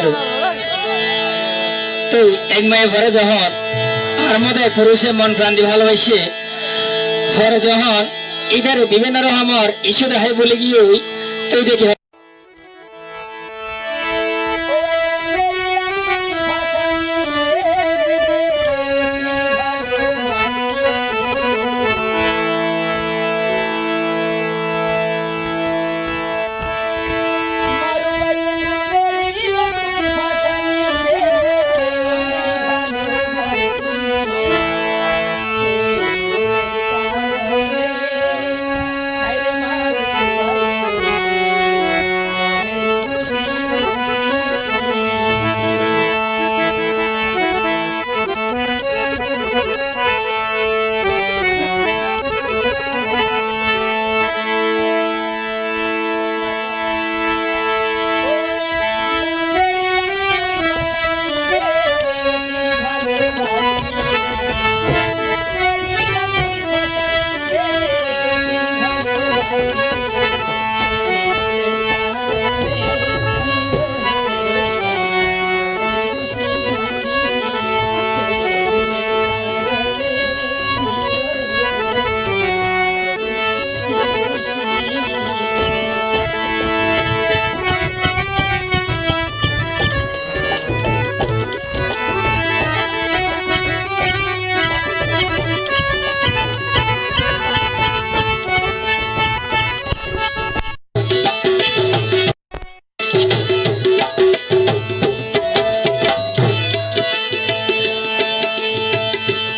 পারো তো এক মায়ে ভরে যখন আর মধ্যে পুরুষে মন প্রাণ ভালোবাসে ভরে যখন এদের বিভিন্ন রকমের ইস্যু দেখায় বলে গিয়ে তুই দেখি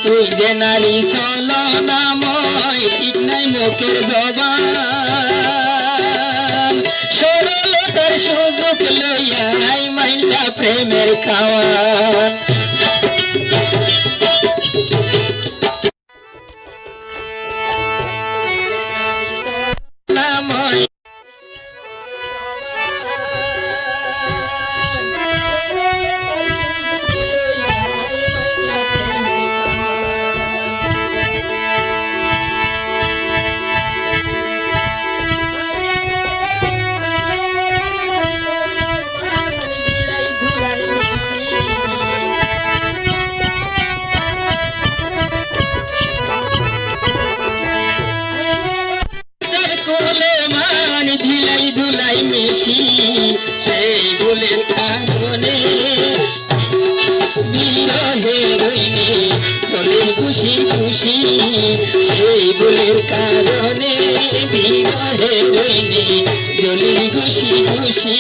তুই যে নারী চলো নাময় ঠিক নাই মুখের জবান। সরলতার সুযোগ লইয়াই মাইলা প্রেমের খাওয়ান। তার কোলে মান ধুলাই মিশি, সেই ভুলের কারণে বিরহে রইনি চলে খুশি খুশি, সেই ভুলের কারণে বিরহে রইনি চলে খুশি খুশি।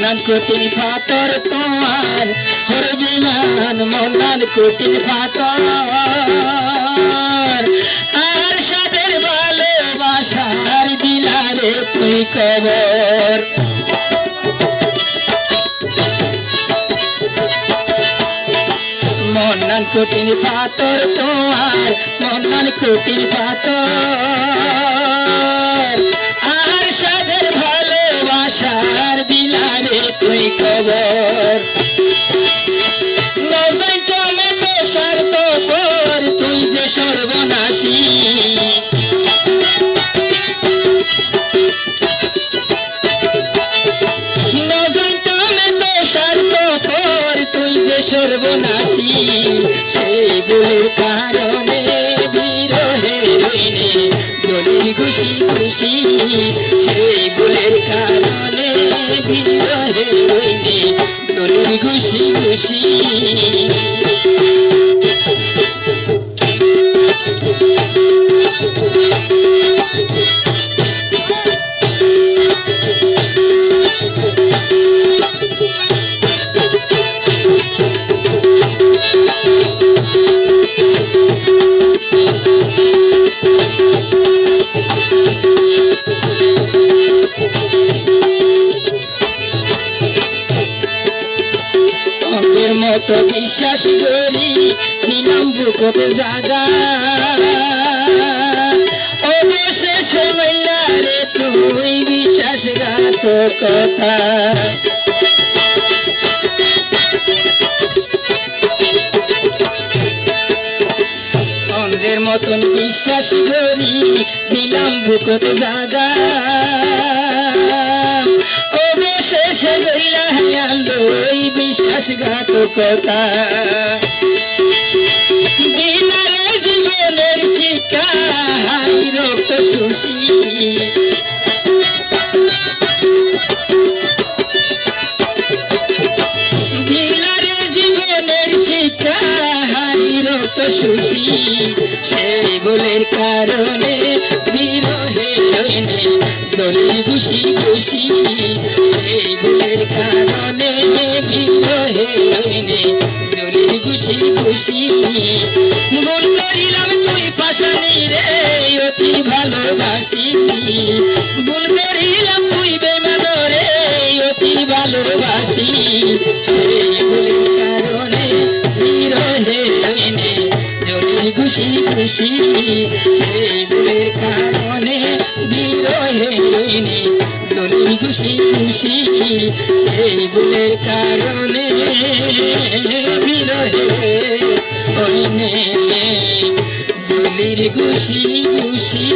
মনান কুটির ফাতর তোমার হর বিমান মনান কুটির ফাতর আর সাদের ভালোবাসার দিলারে তুই কবর। মনান কুটির ফাতর তোমার মনান কুটির ফাতর ভালোবাসার দিলারে তুই খবর। তুই যে সর্বনাশী। তুই যে সর্বনাশী। সেই ভুলের খুশি খুশি সেই ফুলের কারণে ভিতরে রইনে। জলির খুশি খুশি। Thank অন্ধের মতো বিশ্বাস করি দিলাম বুকতে জাগা অবশেষে মহিলা রে তুই বিশ্বাসঘাত কথা। অন্ধের মতন বিশ্বাস করি দিলাম বুকত জাগা অবশেষে গইলা ওই বিশ্বাসঘাতকতা দিলারে জীবনের হাই রক্ত সুশী দিলারে জীবনের হাই রক্ত সুশী সেই বলের কারণে বিরহে চলি খুশি খুশি কারণে চলি খুশি খুশি ভুল করিলাম তুই পাশানি রে, অতি ভালোবাসি ভুল করিলাম তুই বেমান রে, অতি ভালোবাসি সেই ভুলের কারণে বিরহে লইনে জলি খুশি খুশি সেই ভুলের কারণে বিরহে লইনে জলি খুশি খুশি সেই ভুলের কারণে বিরহে হইনে জলির খুশি খুশি।